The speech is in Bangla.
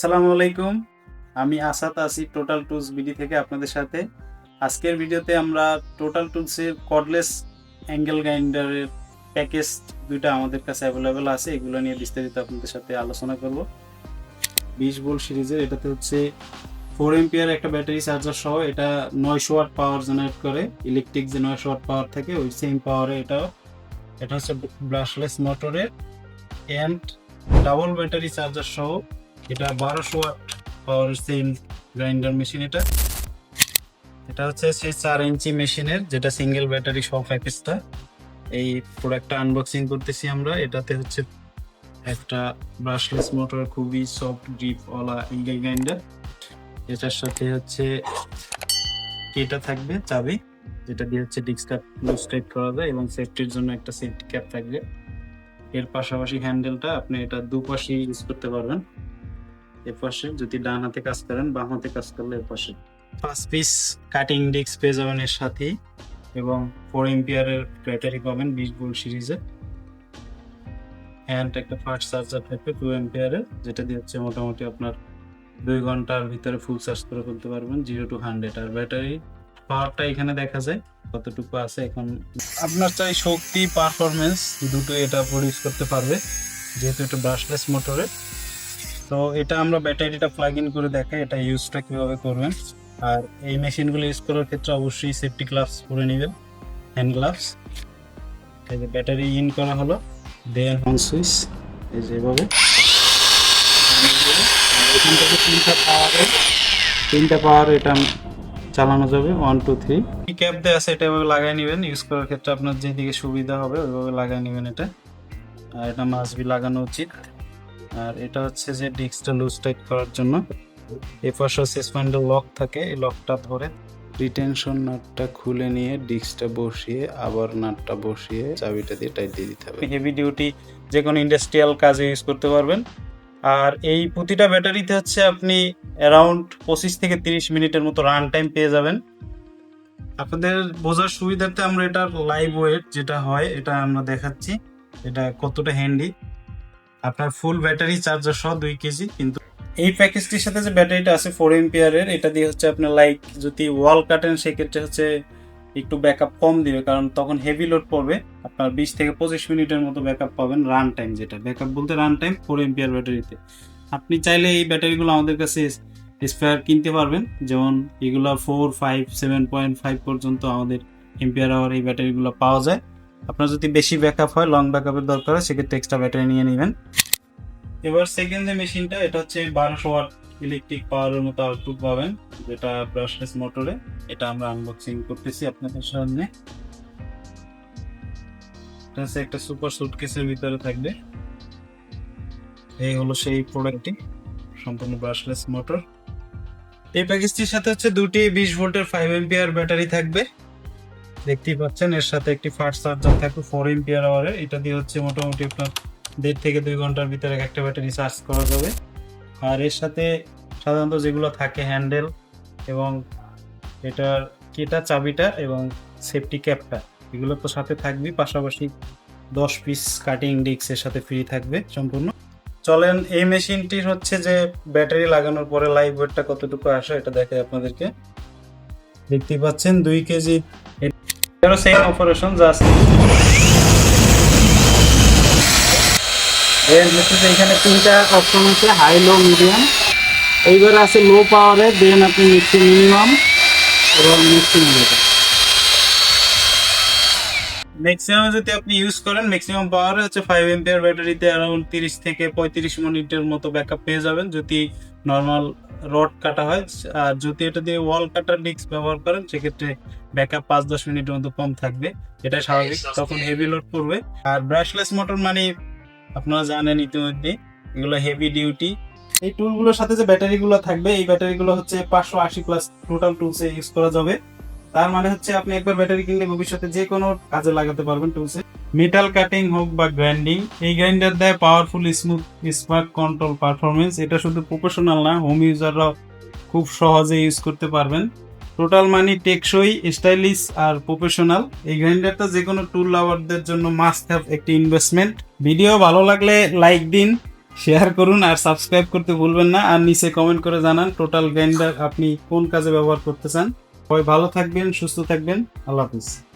আসসালামু আলাইকুম। আমি আসাদ আছি টোটাল টুলস বিডি থেকে আপনাদের সাথে। আজকের ভিডিওতে আমরা টোটাল টুলসের কর্ডলেস অ্যাঙ্গেল গ্রাইন্ডারের প্যাকেজ দুইটা আমাদের কাছে অ্যাভেলেবেল আছে, এগুলো নিয়ে বিস্তারিত আপনাদের সাথে আলোচনা করব। বিশ ভোল্ট সিরিজের, এটাতে হচ্ছে ফোর এম্পিয়ার একটা ব্যাটারি চার্জার সহ, এটা নয়শো ওয়াট পাওয়ার জেনারেট করে। ইলেকট্রিক যে নয়শো ওয়াট পাওয়ার থাকে, ওই সেম পাওয়ারে এটাও। এটা হচ্ছে ব্রাশলেস মোটরের অ্যান্ড ডাবল ব্যাটারি চার্জার সহ এটা বারোশো পাওয়ার সেম গ্রাইন্ডার মেশিন এটা। এটা হচ্ছে সেই চার ইঞ্চি মেশিনের, যেটা সিঙ্গেল ব্যাটারি সব প্যাকেজটা এই প্রোডাক্টটা আনবক্সিং করতেছি আমরা। এটাতে হচ্ছে একটা ব্রাশলেস মোটর খুবই সফট গ্রিপ ওলা ইঙ্গেল গ্রাইন্ডার এটার সাথে হচ্ছে কেটা থাকবে, চাবি। যেটা দিয়ে হচ্ছে ডিস্ক লুজ টাইপ করা যায় এবং সেফটির জন্য একটা সেফটি ক্যাপ থাকবে। এর পাশাপাশি হ্যান্ডেলটা আপনি এটা দুপাশে ইউজ করতে পারবেন। এর পাশে যদি ডান হাতে কাজ করেন, বাম হাতে কাজ করলে এর পাশে পাঁচ পিস কাটিং ডিস্ক পেয়ে যাবেন এর সাথেই এবং ফোর এম্পিয়ারের ব্যাটারি পাবেন বিশ ভোল্ট সিরিজে হ্যান্ড একটা ফাস্ট চার্জার থাকবে টু এম্পিয়ারের যেটা দিয়ে হচ্ছে মোটামুটি আপনার দুই ঘণ্টার ভিতরে ফুল চার্জ করে ফেলতে পারবেন জিরো টু হান্ড্রেড আর ব্যাটারি পাওয়ারটা এখানে দেখা যায়, কতটুকু আছে এখন। আপনার চাই শক্তি পারফরমেন্স দুটো এটা প্রডিউস করতে পারবে, যেহেতু এটা ব্রাশলেস মোটরে তো এটা আমরা ব্যাটারিটা প্লাগ ইন করে দেখাই, এটা ইউজটা কীভাবে করবেন। আর এই মেশিনগুলো ইউজ করার ক্ষেত্রে অবশ্যই সেফটি গ্লাভস পরে নেবেন হ্যান্ড গ্লাভস এই যে ব্যাটারি ইন করা হলো দেন অন সুইচ এই যে এভাবে। এখান থেকে তিনটা পাওয়ারে তিনটা পাওয়ার এটা চালানো যাবে ওয়ান টু থ্রি ক্যাপ দেওয়া আছে এটা এভাবে লাগাই নেবেন ইউজ করার ক্ষেত্রে আপনার যেদিকে সুবিধা হবে ওইভাবে লাগাই নেবেন এটা। আর এটা মাস্ট বি লাগানো উচিত। আর এটা হচ্ছে যে ডিস্কটা লুজ টাইট করার জন্য। এ পাশে সাসপেন্ডের লক থাকে, এই লকটা ধরে রিটেনশন নাটটা খুলে নিয়ে ডিস্কটা বসিয়ে আবার নাটটা বসিয়ে চাবিটা দিয়ে টাইট দিয়ে দিতে হবে। হেভি ডিউটি যে কোনো ইন্ডাস্ট্রিয়াল কাজে ইউজ করতে পারবেন। আর এই প্রতিটা ব্যাটারিতে হচ্ছে আপনি অ্যারাউন্ড পঁচিশ থেকে তিরিশ মিনিটের মতো রান টাইম পেয়ে যাবেন। আপনাদের বোঝার সুবিধার্থে আমরা এটার লাইভ ওয়েট যেটা হয়, এটা আমরা দেখাচ্ছি। এটা কতটা হ্যান্ডি আপনার ফুল ব্যাটারি চার্জার সহ দুই কেজি, কিন্তু এই প্যাকেজটির সাথে যে ব্যাটারিটা আছে ফোর এম্পিয়ারের এটা দিয়ে হচ্ছে আপনার লাইক যদি ওয়াল কাটেন সেক্ষেত্রে হচ্ছে একটু ব্যাকআপ কম দিবে, কারণ তখন হেভি লোড পড়বে। আপনার বিশ থেকে পঁচিশ মিনিটের মতো ব্যাকআপ পাবেন রান টাইম যেটা। ব্যাকআপ বলতে রান টাইম ফোর এম্পিয়ার ব্যাটারিতে আপনি চাইলে এই ব্যাটারিগুলো আমাদের কাছে স্পেয়ার কিনতে পারবেন। যেমন এগুলো four five seven point five পর্যন্ত আমাদের এম্পিয়ার আওয়ার এই ব্যাটারিগুলো পাওয়া যায়। আপনার যদি বেশি ব্যাকআপ হয় লং ব্যাকআপের দরকার হয়, সেক্ষেত্রে এক্সট্রা ব্যাটারি নিয়ে নেবেন। এবার সেকেন্ড যে মেশিনটা এটা হচ্ছে বারোশো ওয়াট ইলেকট্রিক পাওয়ারের মতো আউটপুট পাবেন, যেটা ব্রাশলেস মোটরে এটা আমরা আনবক্সিং করতেছি আপনাদের সামনে। এটা হচ্ছে একটা সুপার সুটকেসের ভিতরে থাকবে। এই হলো সেই প্রোডাক্টটি সম্পূর্ণ ব্রাশলেস মোটর এই প্যাকেজটির সাথে হচ্ছে দুটি বিশ ভোল্টের ফাইভ এম্পিয়ার ব্যাটারি থাকবে। দেখতেই পাচ্ছেন, এর সাথে একটি ফাস্ট চার্জার থাকবে ফোর এম্পিয়ার আওয়ারের এটা দিয়ে হচ্ছে মোটামুটি আপনার দেড় থেকে দুই ঘণ্টার ভিতরে একটা ব্যাটারি চার্জ করা যাবে। আর এর সাথে সাধারণত যেগুলো থাকে হ্যান্ডেল এবং এটার কেটা চাবিটা এবং সেফটি ক্যাপটা এগুলো তো সাথে থাকবেই, পাশাপাশি দশ পিস কাটিং ডিস্কের সাথে ফ্রি থাকবে সম্পূর্ণ। চলেন, এই মেশিনটির হচ্ছে যে ব্যাটারি লাগানোর পরে লাইভ ওয়েটটা কতটুকু আসে, এটা দেখে আপনাদেরকে। দেখতেই পাচ্ছেন, দুই কেজি এটারও সেম অপারেশন জাস্ট এর হচ্ছে এখানে তিনটা অপশন আছে হাই লো মিডিয়াম এইবার আছে লো পাওয়ারে দেন আপনি নিচ্ছি মিনিমাম এবং ম্যাক্সিমাম এটা ম্যাক্সিমাম যদি আপনি ইউজ করেন ম্যাক্সিমাম পাওয়ারে হচ্ছে ফাইভ এম্পিয়ার ব্যাটারিতে অ্যারাউন্ড তিরিশ থেকে পঁয়ত্রিশ মিনিটের মতো ব্যাকআপ পেয়ে যাবেন। যদি নর্মাল রড কাটা হয় আর যদি এটা দিয়ে ওয়াল কাটার ডিস্ক ব্যবহার করেন সেক্ষেত্রে ব্যাকআপ পাঁচ দশ মিনিটের মতো কম থাকবে। এটা স্বাভাবিক তখন হেভি লোড পড়বে। আর ব্রাশলেস মোটর মানে আপনারা জানেন ইতিমধ্যে এগুলো হেভি ডিউটি এই টুলগুলোর সাথে যে ব্যাটারিগুলো থাকবে এই ব্যাটারিগুলো হচ্ছে পাঁচশো আশি প্লাস টোটাল টুলসে ইউজ করা যাবে। তার মানে হচ্ছে আপনি একবার ব্যাটারি কিনলে ভবিষ্যতে যে কোনো কাজে লাগাতে পারবেন টুলসে মেটাল কাটিং হোক বা গ্রাইন্ডিং এই গ্রাইন্ডার দেয় powerful smooth smart control performance এটা শুধু প্রফেশনাল না হোম ইউজাররাও খুব সহজে ইউজ করতে পারবেন। টোটাল মানি টেকসই স্টাইলিশ আর প্রফেশনাল এই গ্রাইন্ডারটা যে কোনো টুল লাভারদের জন্য মাস্ট হ্যাভ একটি ইনভেস্টমেন্ট ভিডিও ভালো লাগলে লাইক দিন শেয়ার করুন আর সাবস্ক্রাইব করতে ভুলবেন না। আর নিচে কমেন্ট করে জানান টোটাল গ্রাইন্ডার আপনি কোন কাজে ব্যবহার করতে চান। সবাই ভালো থাকবেন, সুস্থ থাকবেন। আল্লাহ হাফিজ।